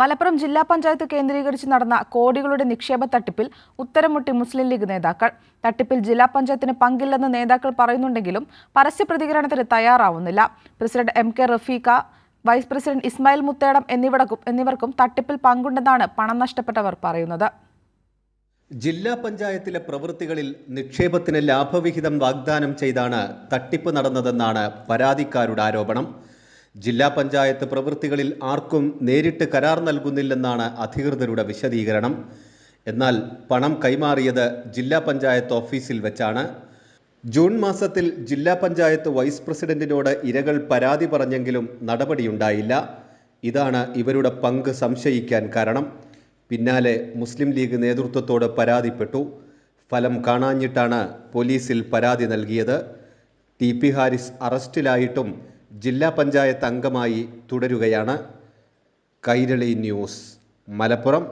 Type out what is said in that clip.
മലപ്പുറം ജില്ലാ പഞ്ചായത്ത് കേന്ദ്രീകരിച്ച് നടന്ന കോടികളുടെ നിക്ഷേപ തട്ടിപ്പിൽ ഉത്തരമുട്ടി മുസ്ലിം ലീഗ് നേതാക്കൾ. തട്ടിപ്പിൽ ജില്ലാ പഞ്ചായത്തിന് പങ്കില്ലെന്ന് നേതാക്കൾ പറയുന്നുണ്ടെങ്കിലും പരസ്യ പ്രതികരണത്തിന് തയ്യാറാവുന്നില്ല. President M K Rafeekha vice president Ismail Muthedam എന്നിവർക്കും എന്നിവർക്കും തട്ടിപ്പിൽ പങ്കുണ്ടെന്നാണ് പണം നഷ്ടപ്പെട്ടവർ പറയുന്നത്. ജില്ലാ പഞ്ചായത്തിലെ പ്രവൃത്തികളിൽ നിക്ഷേപത്തിന് ലാഭവിഹിതം വാഗ്ദാനം ചെയ്താണ് തട്ടിപ്പ് നടന്നതെന്നാണ് പരാതിക്കാരുടെ ആരോപണം. ജില്ലാ പഞ്ചായത്ത് പ്രവൃത്തികളിൽ ആർക്കും നേരിട്ട് കരാർ നൽകുന്നില്ലെന്നാണ് അധികൃതരുടെ വിശദീകരണം. എന്നാൽ പണം കൈമാറിയത് ജില്ലാ പഞ്ചായത്ത് ഓഫീസിൽ വെച്ചാണ്. ജൂൺ മാസത്തിൽ ജില്ലാ പഞ്ചായത്ത് വൈസ് പ്രസിഡന്റിനോട് ഇരകൾ പരാതി പറഞ്ഞെങ്കിലും നടപടിയുണ്ടായില്ല. ഇതാണ് ഇവരുടെ പങ്ക് സംശയിക്കാൻ കാരണം. പിന്നാലെ മുസ്ലിം ലീഗ് നേതൃത്വത്തോട് പരാതിപ്പെട്ടു. ഫലം കാണാഞ്ഞിട്ടാണ് പോലീസിൽ പരാതി നൽകിയത്. ടി പി ഹാരിസ് അറസ്റ്റിലായിട്ടും ജില്ലാ പഞ്ചായത്ത് അംഗമായി തുടരുകയാണ് കൈരളി ന്യൂസ് മലപ്പുറം